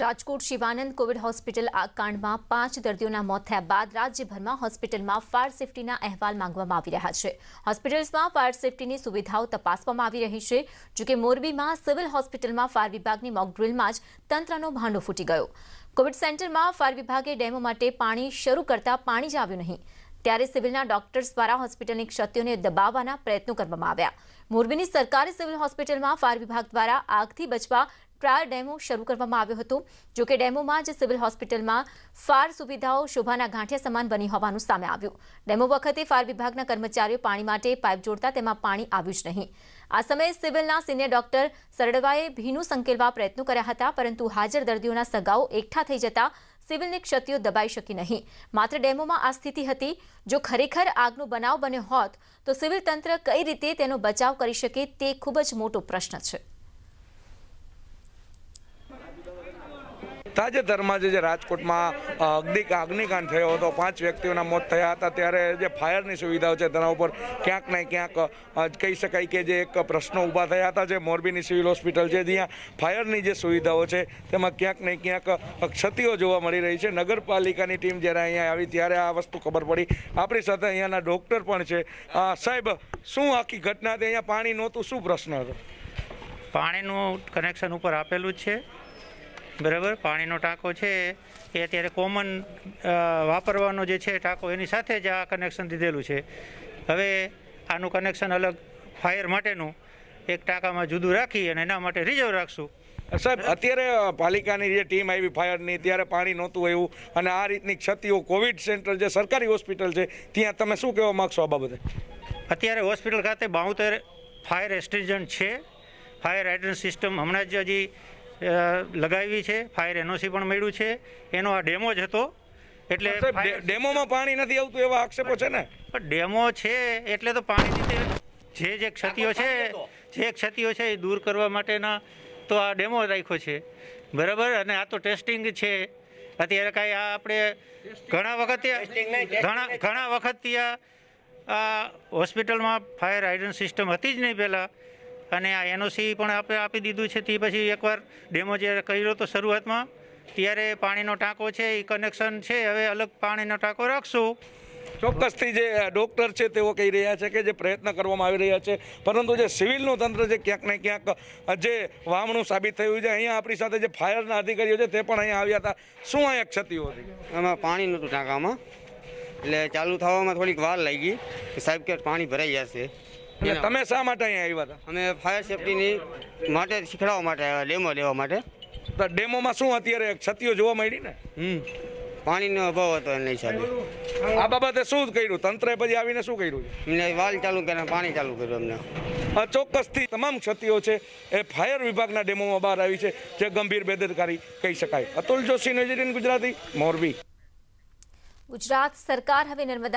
Rajkot Shivanand Covid hospital આગ પાંચ દર્દીઓના મોત થયા બાદ રાજ્યભરમાં હોસ્પિટલમાં ફાયર સેફટીના અહેવાલ માંગવામાં આવી રહ્યા છે. હોસ્પિટલ્સમાં ફાયર સેફટીની સુવિધાઓ તપાસવામાં આવી રહી છે જોકે મોરબીમાં સિવિલ હોસ્પિટલમાં ફાયર વિભાગની મોકડ્રીલમાં જ તંત્રનો ભાંડો ફૂટી ગયો. કોવિડ સેન્ટરમાં ફાયર વિભાગે ડેમો માટે પાણી શરૂ કરતા પાણી જ આવ્યું નહીં. ત્યારે સિવિલના ડોક્ટર્સ દ્વારા હોસ્પિટલની ક્ષતિઓને દબાવવાના પ્રયત્નો કરવામાં આવ્યા. મોરબીની સરકારી સિવિલ હોસ્પિટલમાં ફાયર વિભાગ દ્વારા આગથી બચવા ટ્રાયલ ડેમો શરૂ કરવામાં આવ્યો હતો જોકે ડેમોમાં જ સિવિલ હોસ્પિટલમાં ફાર સુવિધાઓ શોભાના ગાંઠિયા સમાન બની હોવાનું સામે આવ્યું. ડેમો વખતે ફાયર વિભાગના કર્મચારીઓ પાણી માટે પાઇપ જોડતા તેમાં પાણી આવ્યું જ નહીં. આ સમયે સિવિલના સિનિયર ડોક્ટર સરડવાએ ભીનું સંકેલવા પ્રયત્નો કર્યા હતા, પરંતુ હાજર દર્દીઓના સગાઓ એકઠા થઈ જતા સિવિલની ક્ષતિઓ દબાઈ શકી નહીં. માત્ર ડેમોમાં આ સ્થિતિ હતી, જો ખરેખર આગનો બનાવ બન્યો હોત, તો સિવિલ તંત્ર કઈ રીતે તેનો બચાવ કરી શકે તે ખૂબ જ મોટો પ્રશ્ન છે. તાજેતરમાં જે રાજકોટમાં અગ્નિ અગ્નિકાંડ થયો હતો. પાંચ વ્યક્તિઓના મોત થયા હતા. ત્યારે જે ફાયરની સુવિધાઓ છે તેના ઉપર ક્યાંક ને ક્યાંક કહી શકાય કે જે એક પ્રશ્નો ઊભા થયા હતા. જે મોરબીની સિવિલ હોસ્પિટલ છે, જ્યાં ફાયરની જે સુવિધાઓ છે, તેમાં ક્યાંક ને ક્યાંક ક્ષતિઓ જોવા મળી રહી છે. નગરપાલિકાની ટીમ જ્યારે અહીંયા આવી ત્યારે આ વસ્તુ ખબર પડી. આપણી સાથે અહીંયાના ડૉક્ટર પણ છે. સાહેબ, શું આખી ઘટના હતી અહીંયા પાણી નહોતું? શું પ્રશ્ન હતો? પાણીનું કનેક્શન ઉપર આપેલું છે. બરાબર? પાણીનો ટાંકો છે એ અત્યારે કોમન વાપરવાનો જે છે ટાંકો એની સાથે જ આ કનેક્શન દીધેલું છે. હવે આનું કનેક્શન અલગ ફાયર માટેનું એક ટાંકામાં જુદું રાખી અને એના માટે રિઝર્વ રાખશું. સાહેબ અત્યારે પાલિકાની જે ટીમ આવી ફાયરની ત્યારે પાણી નહોતું એવું અને આ રીતની ક્ષતિઓ કોવિડ સેન્ટર જે સરકારી હોસ્પિટલ છે ત્યાં તમે શું કહેવા માગશો આ બાબતે? અત્યારે હોસ્પિટલ ખાતે બાઉતેર ફાયર એસ્ટ્રીજન્ટ છે. ફાયર હાઇડ્રન સિસ્ટમ હમણાં જ હજી લગાવી છે ફાયર એનઓસી પણ મળ્યું છે. એનો આ ડેમો જ હતો. એટલે ડેમોમાં પાણી નથી આવતું એવા આક્ષેપો છે ને? પણ ડેમો છે એટલે તો પાણી જે જે ક્ષતિઓ છે જે ક્ષતિઓ છે એ દૂર કરવા માટેના તો આ ડેમો રાખ્યો છે. બરાબર? અને આ તો ટેસ્ટિંગ છે. અત્યારે કાંઈ આ આપણે ઘણા વખતે ઘણા ઘણા વખતથી આ આ હોસ્પિટલમાં ફાયર હાઇડ્રન સિસ્ટમ હતી જ નહીં પહેલાં. અને આ એનઓસી પણ આપણે આપી દીધું છે. તે પછી એકવાર ડેમો જ્યારે કર્યો તો શરૂઆતમાં ત્યારે પાણીનો ટાંકો છે એ કનેક્શન છે. હવે અલગ પાણીનો ટાંકો રાખશું. ચોક્કસથી જે ડોક્ટર છે તેઓ કહી રહ્યા છે કે જે પ્રયત્ન કરવામાં આવી રહ્યા છે પરંતુ જે સિવિલનું તંત્ર છે ક્યાંક ને ક્યાંક જે વામણું સાબિત થયું છે અહીંયા આપણી સાથે જે ફાયરના અધિકારીઓ છે તે પણ અહીંયા આવ્યા હતા. શું અહીંયા ક્ષતિઓ હતી? એમાં પાણી નહોતું ટાંકામાં. એટલે ચાલુ થવામાં થોડીક વાર લાગી. કે સાહેબ કે પાણી ભરાઈ જશે. તમે શા માટે અહીંયા આવ્યા હતા? અમે ફાયર સેફટીની માટે શીખડાવવા માટે આવ્યા ડેમો લેવા માટે. તો ડેમોમાં શું અત્યારે ક્ષતિઓ જોવા મળી ને? હમ. પાણીનો અભાવ હતો એના હિસાબે આ બાબતે શું કર્યું? તંત્રે પછી આવીને શું કર્યું? એમને વાલ ચાલુ કર્યા પાણી ચાલુ કર્યું અમને આ ચોક્કસથી તમામ ક્ષતિઓ છે એ ફાયર વિભાગના ડેમોમાં બહાર આવી છે જે ગંભીર બેદરકારી કહી શકાય. Atul Joshi news eighteen Gujarati Morbi. Gujarat સરકાર હવે નર્મદા